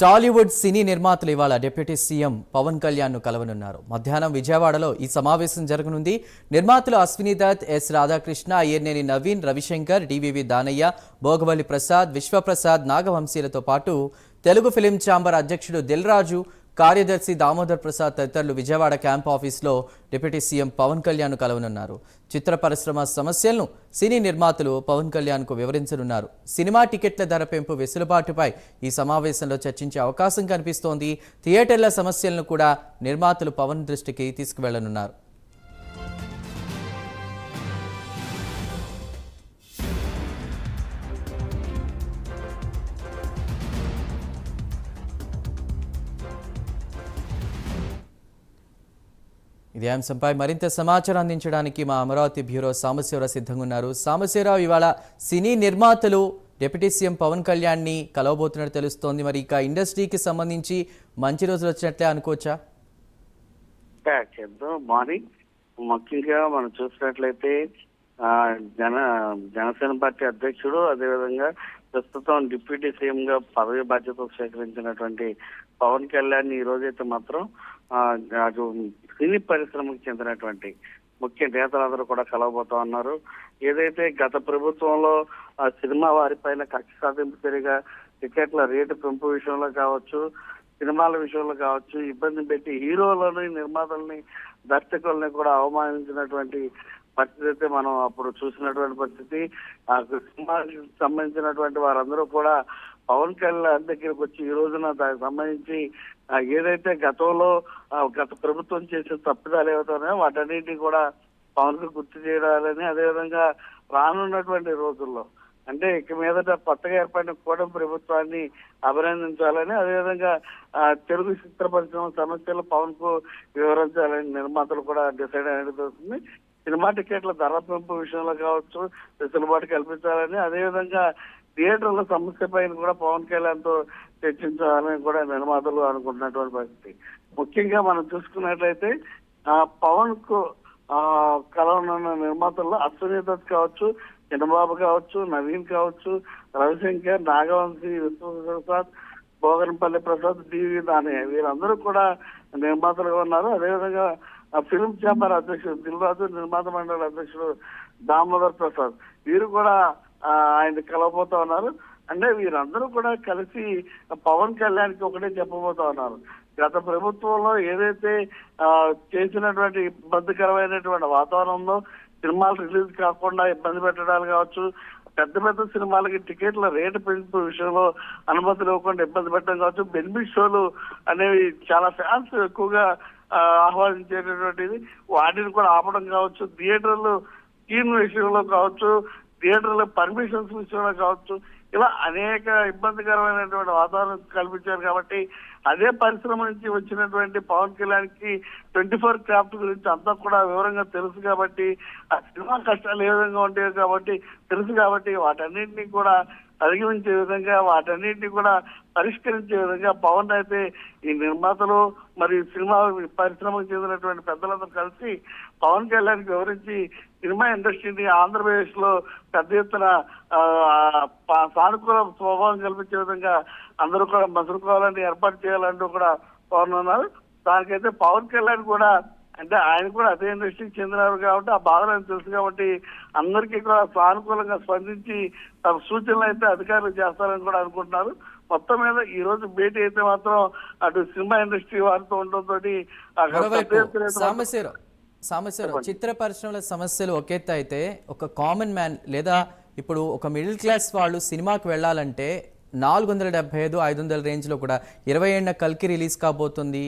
టాలీవుడ్ సినీ నిర్మాతలు ఇవాళ డిప్యూటీ సీఎం పవన్ కళ్యాణ్ను కలవనున్నారు. మధ్యాహ్నం విజయవాడలో ఈ సమావేశం జరగనుంది. నిర్మాతలు అశ్విని దత్ ఎస్ రాధాకృష్ణ అయ్యర్నేని నవీన్ రవిశంకర్ డివివి దానయ్య భోగవల్లి ప్రసాద్ విశ్వప్రసాద్ నాగవంశీలతో పాటు తెలుగు ఫిలిం ఛాంబర్ అధ్యక్షుడు దిల్ రాజు కార్యదర్శి దామోదర్ ప్రసాద్ తదితరులు విజయవాడ క్యాంప్ ఆఫీస్లో డిప్యూటీ సీఎం పవన్ కళ్యాణ్ కలవనున్నారు. చిత్ర పరిశ్రమ సమస్యలను సినీ నిర్మాతలు పవన్ కళ్యాణ్కు వివరించనున్నారు. సినిమా టికెట్ల ధర పెంపు వెసులుబాటుపై ఈ సమావేశంలో చర్చించే అవకాశం కనిపిస్తోంది. థియేటర్ల సమస్యలను కూడా నిర్మాతలు పవన్ దృష్టికి తీసుకువెళ్ళనున్నారు. ఇదే అంశంపై మరింత సమాచారం అందించడానికి మా అమరావతి బ్యూరో సాంబశివరావు సిద్ధంగా ఉన్నారు. సాంబశివరావు ఇవాళ సినీ నిర్మాతలు డిప్యూటీ సీఎం పవన్ కళ్యాణ్ని కలవబోతున్నట్టు తెలుస్తోంది. మరి ఇక ఇండస్ట్రీకి సంబంధించి మంచి రోజులు వచ్చినట్లే అనుకోవచ్చా? మార్నింగ్ ముఖ్యంగా మనం చూసినట్లయితే జన జనసేన పార్టీ అధ్యక్షుడు అదేవిధంగా ప్రస్తుతం డిప్యూటీ సీఎం గా పదవి బాధ్యతలు స్వీకరించినటువంటి పవన్ కళ్యాణ్ ఈ రోజైతే మాత్రం అటు సినీ పరిశ్రమకు చెందినటువంటి ముఖ్య నేతలందరూ కూడా కలవబోతా ఉన్నారు. ఏదైతే గత ప్రభుత్వంలో ఆ సినిమా వారిపైన కక్ష సాధింపు చర్యగా టికెట్ల రేటు పెంపు విషయంలో కావచ్చు సినిమాల విషయంలో కావచ్చు ఇబ్బంది పెట్టి హీరోలని నిర్మాతల్ని దర్శకుల్ని కూడా అవమానించినటువంటి పరిస్థితి అయితే మనం అప్పుడు చూసినటువంటి పరిస్థితి. ఆ సినిమాకి సంబంధించినటువంటి వారందరూ కూడా పవన్ కళ్యాణ్ దగ్గరికి వచ్చి ఈ రోజున దానికి సంబంధించి ఏదైతే గతంలో గత ప్రభుత్వం చేసిన తప్పిదాలు ఏవైతున్నాయో వాటన్నిటిని కూడా పవన్కు గుర్తు చేయాలని అదేవిధంగా రానున్నటువంటి రోజుల్లో అంటే ఇక మీదట కొత్తగా ఏర్పడిన కూటమి ప్రభుత్వాన్ని అభినందించాలని అదేవిధంగా తెలుగు చిత్ర పరిశ్రమ సమస్యలు పవన్కు వివరించాలని నిర్మాతలు కూడా డిసైడ్ అనేది అవుతుంది సినిమా టికెట్ల ధర పెంపు విషయంలో కావచ్చు వెసులుబాటు కల్పించాలని అదేవిధంగా థియేటర్ల సమస్య పైన కూడా పవన్ కళ్యాణ్తో చర్చించాలని కూడా నిర్మాతలు అనుకుంటున్నటువంటి పరిస్థితి. ముఖ్యంగా మనం చూసుకున్నట్లయితే ఆ, పవన్కు ఆ కలవనున్న నిర్మాతల్లో అశ్వనీదత్ కావచ్చు చిన్నబాబు కావచ్చు నవీన్ కావచ్చు రవిశంకర్ నాగవంశీ విశ్వప్రసాద్ భోగనపల్లి ప్రసాద్ డివి దాని వీరందరూ కూడా నిర్మాతలుగా ఉన్నారు. అదేవిధంగా ఫిల్మ్ ఛాంబర్ అధ్యక్షుడు దిల్రాజు నిర్మాత మండలి అధ్యక్షుడు దామోదర్ ప్రసాద్. వీరు కూడా ఆయన కలవబోతా ఉన్నారు. అంటే వీరందరూ కూడా కలిసి పవన్ కళ్యాణ్కి ఒకటే చెప్పబోతా ఉన్నారు. గత ప్రభుత్వంలో ఏదైతే చేసినటువంటి ఇబ్బందికరమైనటువంటి వాతావరణంలో సినిమాలు రిలీజ్ కాకుండా ఇబ్బంది పెట్టడాలు కావచ్చు పెద్ద పెద్ద సినిమాలకి టికెట్ల రేటు పెంపు విషయంలో అనుమతులు ఇవ్వకుండా ఇబ్బంది పెట్టడం కావచ్చు బెనిఫిట్ షోలు అనేవి చాలా ఫ్యాన్స్ ఎక్కువగా ఆహ్వానించేటటువంటిది. వాటిని కూడా ఆపడం కావచ్చు థియేటర్లు స్కీమ్ విషయంలో కావచ్చు థియేటర్ల పర్మిషన్స్ విషయంలో కావచ్చు. ఇలా అనేక ఇబ్బందికరమైనటువంటి వాతావరణం కల్పించారు కాబట్టి అదే పరిశ్రమ నుంచి వచ్చినటువంటి పవన్ కళ్యాణ్కి ట్వంటీ ఫోర్ క్రాఫ్ట్ గురించి అంతా కూడా వివరంగా తెలుసు కాబట్టి ఆ సినిమా కష్టాలు ఏ విధంగా ఉంటాయో కాబట్టి తెలుసు కాబట్టి వాటన్నింటినీ కూడా అధిగమించే విధంగా వాటన్నింటినీ కూడా పరిష్కరించే విధంగా పవన్ అయితే ఈ నిర్మాతలు మరియు సినిమా పరిశ్రమకు చెందినటువంటి పెద్దలందరూ కలిసి పవన్ కళ్యాణ్ వివరించి సినిమా ఇండస్ట్రీని ఆంధ్రప్రదేశ్లో పెద్ద ఎత్తున సానుకూల స్వభావం కల్పించే విధంగా అందరూ కూడా మసులుకోవాలని ఏర్పాటు చేయాలంటూ కూడా పవన్ ఉన్నారు దానికైతే పవన్ కళ్యాణ్ కూడా అంటే ఆయన కూడా అదే ఇండస్ట్రీకి చెందినారు కాబట్టి ఆ బాధలు ఆయనకు తెలుసు కాబట్టి అందరికీ కూడా సానుకూలంగా స్పందించి తమ సూచనలు అయితే అధికారులు చేస్తారని కూడా అనుకుంటున్నారు. మొత్తం మీద ఈ రోజు భేటీ అయితే మాత్రం అటు సినిమా ఇండస్ట్రీ వారితో ఉండడంతో సాంబశివరావు సాంబశివరావు చిత్ర పరిశ్రమల సమస్యలు ఒకెత్త అయితే ఒక కామన్ మ్యాన్ లేదా ఇప్పుడు ఒక మిడిల్ క్లాస్ వాళ్ళు సినిమాకి వెళ్ళాలంటే నాలుగు వందల డెబ్బై ఐదు ఐదు వందల రేంజ్లో కూడా ఇరవై ఏళ్ళ కల్కి రిలీజ్ కాబోతుంది.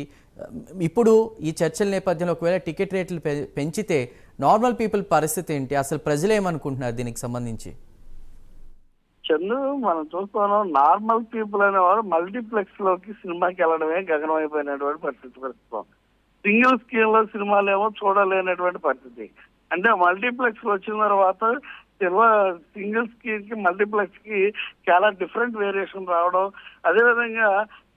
ఇప్పుడు ఈ చర్చల నేపథ్యంలో ఒకవేళ టికెట్ రేట్లు పె- పెంచితే నార్మల్ పీపుల్ పరిస్థితి ఏంటి? అసలు ప్రజలు ఏమనుకుంటున్నారు దీనికి సంబంధించి? చందు మనం చూస్తున్నాం నార్మల్ పీపుల్ అనేవారు మల్టీప్లెక్స్లోకి సినిమాకి వెళ్ళడమే గగనమైపోయినటువంటి పరిస్థితి ప్రస్తుతం. సింగిల్ స్క్రీన్లో సినిమాలు ఏమో చూడలేనటువంటి పరిస్థితి. అంటే మల్టీప్లెక్స్ వచ్చిన తర్వాత సినిమా సింగిల్ స్క్రీన్కి మల్టీప్లెక్స్కి చాలా డిఫరెంట్ వేరియేషన్ రావడం అదే విధంగా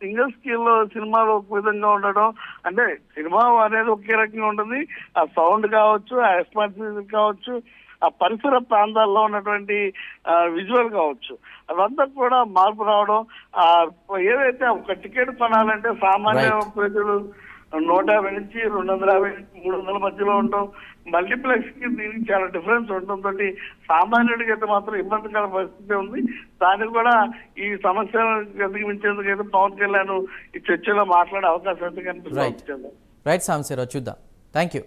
సింగిల్ స్క్రీన్లో సినిమాలు ఒక విధంగా ఉండడం అంటే సినిమా అనేది ఒకే రకంగా ఉంటుంది ఆ సౌండ్ కావచ్చు ఆ రెస్పాన్సిబిలిటీ కావచ్చు ఆ పరిసర ప్రాంతాల్లో ఉన్నటువంటి విజువల్ కావచ్చు అదంతా కూడా మార్పు రావడం ఆ ఏదైతే ఒక టికెట్ కొనాలంటే సామాన్య. ప్రజలు నూట యాభై నుంచి రెండు వందల యాభై మూడు వందల మధ్యలో ఉండడం మల్టీప్లెక్స్కి దీనికి చాలా డిఫరెన్స్ ఉండడంతో సామాన్యుడికి అయితే మాత్రం ఇబ్బందికర పరిస్థితి ఉంది. దానికి కూడా ఈ సమస్యలను అధిగమించేందుకు అయితే పవన్ కళ్యాణ్ ఈ చర్చలో మాట్లాడే అవకాశం అయితే కనిపిస్తుంది. రైట్ సాంబశివరావు చూద్దాం. Thank you